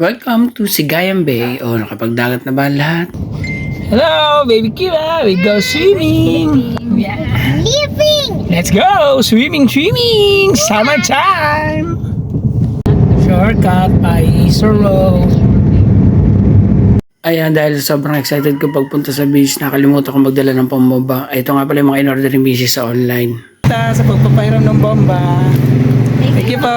Welcome to Sigayan Bay. O, nakapagdagat na ba ang lahat? Hello, baby Kira. We go swimming. Yeah. Leaving! Let's go! Swimming, swimming! Summertime! Shortcut by Easter Road. Ayan, dahil sobrang excited ko pagpunta sa beach, nakalimutan ko magdala ng pambomba. Ito nga pala yung mga in-order ni Mrs. sa online. Sa pagpapairam ng bomba. Thank you po.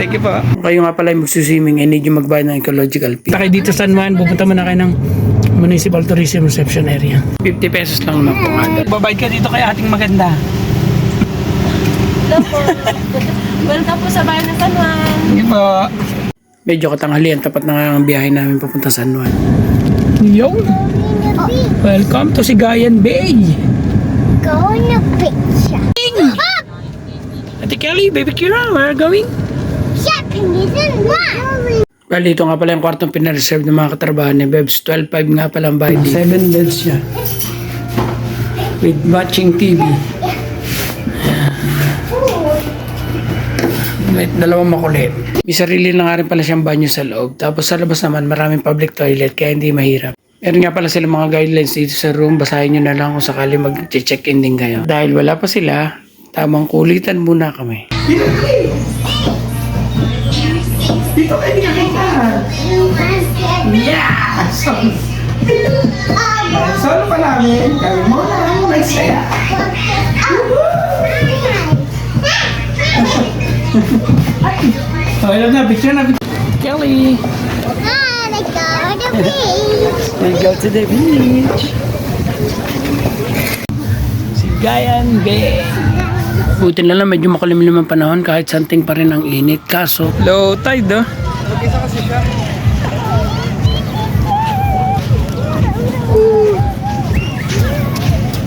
Thank you po. Kayo nga pala yung magsuswimming, I need yung magbayad ng ecological fee. Sakay dito San Juan, pupunta mo na kayo ng Municipal Tourism Reception Area. 50 pesos lang naman po. Babayad ka dito kay ating maganda. Hello po. Welcome po sa bayan ng San Juan. Hindi po. Medyo katanghalian, tapat na nga ang biyahe namin papunta San Juan. Yo! Welcome to Sigayan Bay! Go the picture. Ate Kelly, baby Kira, where are you going? Shopping is in one. Bali, ito nga pala yung kwartong pinareserve ng mga katrabaho ni Bebs. 12.5 nga pala ang bayad. 7 beds siya. With matching TV. May dalawang makulit. May sarili na nga rin pala siyang banyo sa loob. Tapos sa labas naman, maraming public toilet kaya hindi mahirap. Meron nga pala sila mga guidelines dito sa room. Basahin nyo na lang kung sakali mag-check-in din kayo. Dahil wala pa sila, tamang kulitan muna kami. Dito kayo nakita. Yeah! So, solo pa namin. Kami mo lang magsaya. Okay lang na, picture na. Kelly, Ah, let's go to the beach. we go to the beach. Sigayan Bay. Buti na lang medyo makulimlim ang panahon kahit santing pa rin ang init. Kaso, low tide oh.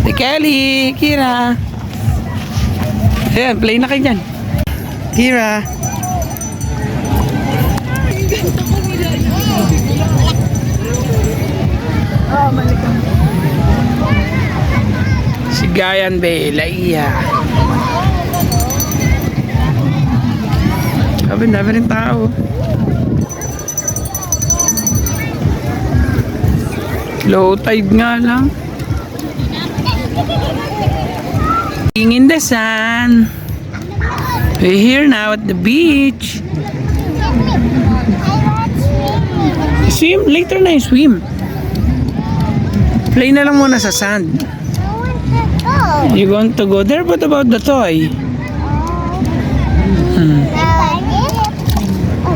Si Kelly, Kira. Ayan, play na kayo dyan. Kira. Sigayan Bay, Laia. Sabi, dami rin tao. Low tide nga lang. In the sun. We're here now at the beach. Swim, later na yung swim. Play na lang muna sa sand. You want to go there? What about the toy? Hmm.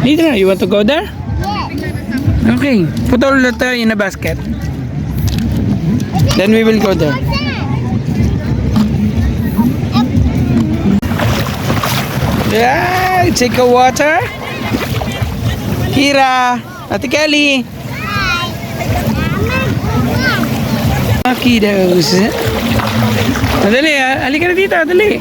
Na, you want to go there? Okay, put all the toy in a basket. Then we will go there. Yeah, take a water. Kira, Ate Kelly. Mga kiddos. Dali, ah. halika na dito, dali.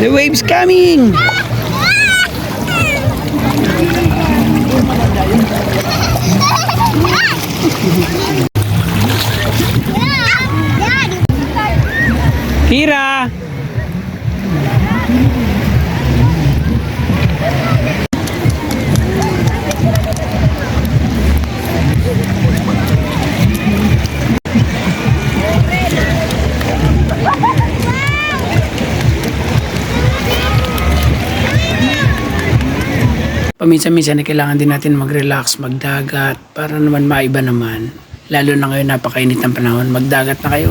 The waves coming! Paminsan-minsan na kailangan din natin mag-relax, magdagat, para naman maiba naman. Lalo na ngayon napakainit ng panahon, magdagat na kayo.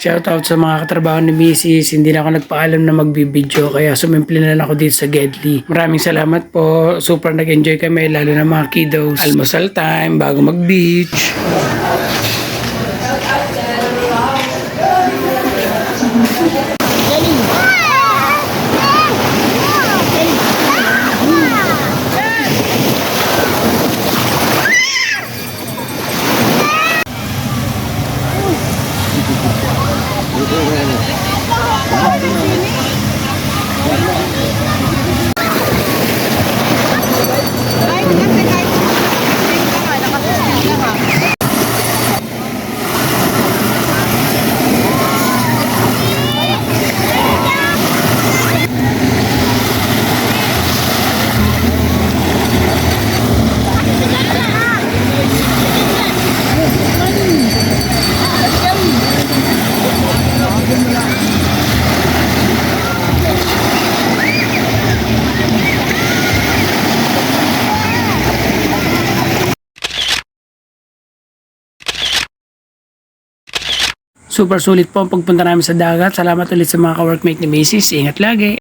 Shoutout sa mga katrabaho ni Mrs. Hindi na ako nagpaalam na magbibideo kaya sumimple na lang ako dito sa Gedli. Maraming salamat po. Super nag-enjoy kami lalo na mga kiddos. Almusal time bago mag-beach. Super sulit po ang pagpunta namin sa dagat. Salamat ulit sa mga ka-workmate ni Mrs. Ingat lagi.